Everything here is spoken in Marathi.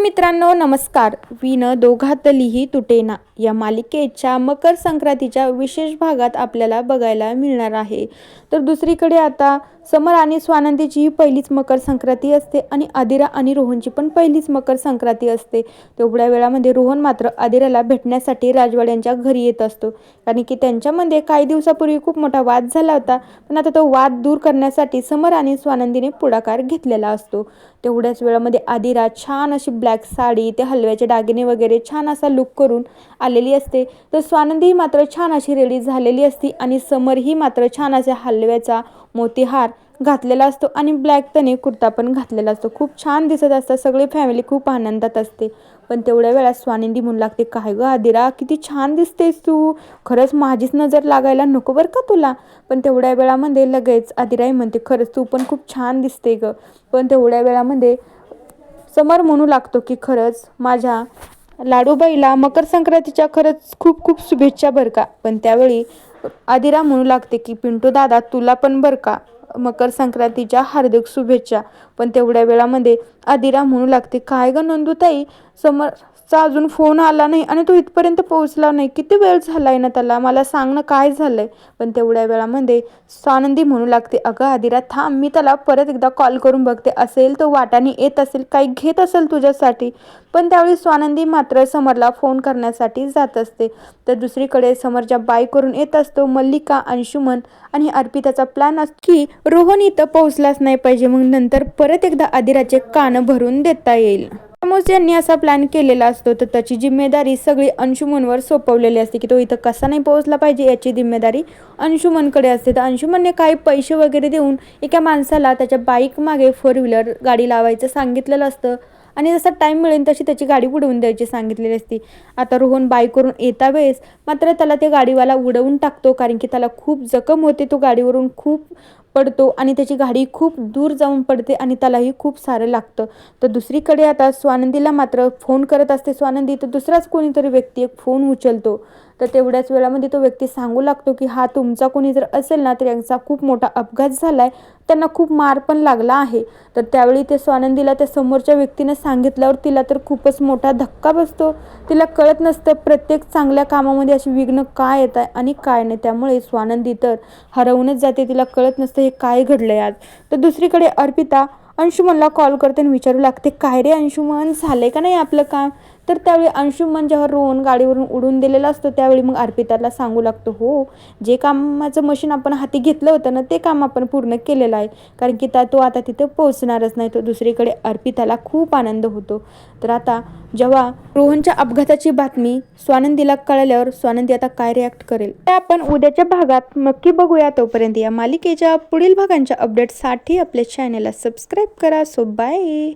मित्रांनो नमस्कार. विन दोघातलीही तुटेना या मालिकेच्या मकर संक्रांतीच्या विशेष भागात आपल्याला बघायला मिळणार आहे. तर दुसरीकडे आता समर आणि स्वानंदीची ही पहिलीच मकर संक्रांती असते आणि आदिरा आणि रोहनची पण पहिलीच मकर संक्रांती असते. तेवढ्या वेळामध्ये रोहन मात्र आदिराला भेटण्यासाठी राजवाड्यांच्या घरी येत असतो. कारण की त्यांच्यामध्ये काही दिवसापूर्वी खूप मोठा वाद झाला होता. पण आता तो वाद दूर करण्यासाठी समर आणि स्वानंदीने पुढाकार घेतलेला असतो. तेवढ्याच वेळामध्ये आदिरा छान अशी ब्लॅक साडी ते हलव्याचे दागिने वगैरे छान असा लुक करून आलेली असते. तर स्वानंदी मात्र छान अशी रेडी झालेली असती आणि समर ही मात्र छान अशा हलव्याचा मोतीहार घातलेला असतो आणि ब्लॅक तने कुर्ता पण घातलेला असतो. खूप छान दिसत असतात. सगळी फॅमिली खूप आनंदात असते. पण तेवढ्या वेळा स्वानंदी म्हणू लागते. काय गं आदिरा किती छान दिसतेस तू. खरंच माझीच नजर लागायला नको बरं का तुला. पण तेवढ्या वेळामध्ये लगेच आदिराई म्हणते खरंच तू पण खूप छान दिसते गं. पण तेवढ्या वेळामध्ये समर म्हणू लागतो की खरंच माझ्या लाडूबाईला मकर संक्रांतीच्या खरंच खूप खूप शुभेच्छा बरं का. पण त्यावेळी आदिरा म्हणू लागते की पिंटू दादा तुला पण बरं का. मकर संक्रांतीच्या हार्दिक शुभेच्छा. पण तेवढ्या वेळामध्ये आदिरा म्हणू लागते काय ग नंदूताई? समरचा अजून फोन आला नाही आणि तो इथपर्यंत पोहोचला नाही. किती वेळ झालाय ना त्याला? मला सांग ना काय झालंय? पण तेवढ्या वेळामध्ये स्वानंदी म्हणू लागते अगं आदिरा थांब मी त्याला परत एकदा कॉल करून बघते. असेल तो वाटाने येत असेल काही घेत असेल तुझ्यासाठी. पण त्यावेळी स्वानंदी मात्र समरला फोन करण्यासाठी जात असते. तर दुसरीकडे समरच्या बाईकवरून येत असतो मल्लिका अंशुमन आणि अर्पिताचा प्लॅन असतो की रोहन इथं पोहोचलाच नाही पाहिजे. मग नंतर परत एकदा आदिराचे कान भरून देता येईल. रामोस यांनी असा प्लॅन केलेला असतो तर त्याची जिम्मेदारी सगळी अंशुमनवर सोपवलेली असते की तो इथं कसा नाही पोहोचला पाहिजे याची जिम्मेदारी अंशुमनकडे असते. तर अंशुमनने काही पैसे वगैरे देऊन एका माणसाला त्याच्या बाईक मागे फोर व्हीलर गाडी लावायचं सांगितलेलं असतं. आणि जसा टाईम मिळेल तशी त्याची गाडी उडवून द्यायची सांगितलेली असती. आता रोहन बाईकवरून येता वेळेस मात्र त्याला ते गाडीवाला उडवून टाकतो कारण की त्याला खूप जखम होते. तो गाडीवरून खूप पडतो आणि त्याची गाडी खूप दूर जाऊन पडते आणि त्यालाही खूप सारं लागतं. तर दुसरीकडे आता स्वानंदीला मात्र फोन करत असते स्वानंदी. तर दुसराच कोणीतरी व्यक्ती एक फोन उचलतो. तर तेवढ्याच वेळामध्ये तो व्यक्ती सांगू लागतो की हा तुमचा कोणी जर असेल ना तर यांचा खूप मोठा अपघात झाला आहे त्यांना खूप मार पण लागला आहे. तर त्यावेळी ते स्वानंदीला त्या समोरच्या व्यक्तीनं सांगितल्यावर तिला तर खूपच मोठा धक्का बसतो. तिला कळत नसतं प्रत्येक चांगल्या कामामध्ये अशी विघ्न काय येत आहे आणि काय नाही. त्यामुळे स्वानंदी तर हरवूनच जाते. तिला कळत नसतं हे काय घडलंय आज? तर दुसरीकडे अर्पिता अंशुमनला कॉल करते आणि विचारू लागते काय रे अंशुमन? झालं आहे का नाही आपलं काम? तर त्यावेळी अंशुमन जेव्हा रोहन गाडीवरून उडून दिलेलं असतं. त्यावेळी मग अर्पिताला सांगू लागतो हो जे कामाचं मशीन आपण हाती घेतलं होतं ना ते काम आपण पूर्ण केलेलं आहे. कारण की त्या तो आता तिथे पोहोचणारच नाही. तो दुसरीकडे अर्पिताला खूप आनंद होतो. तर आता जेव्हा रोहनच्या अपघाताची बातमी स्वानंदीला कळल्यावर स्वानंदी आता काय रिॲक्ट करेल? ते आपण उद्याच्या भागात नक्की बघूया. तोपर्यंत या मालिकेच्या पुढील भागांच्या अपडेटसाठी आपल्या चॅनलला सबस्क्राईब करा. So bye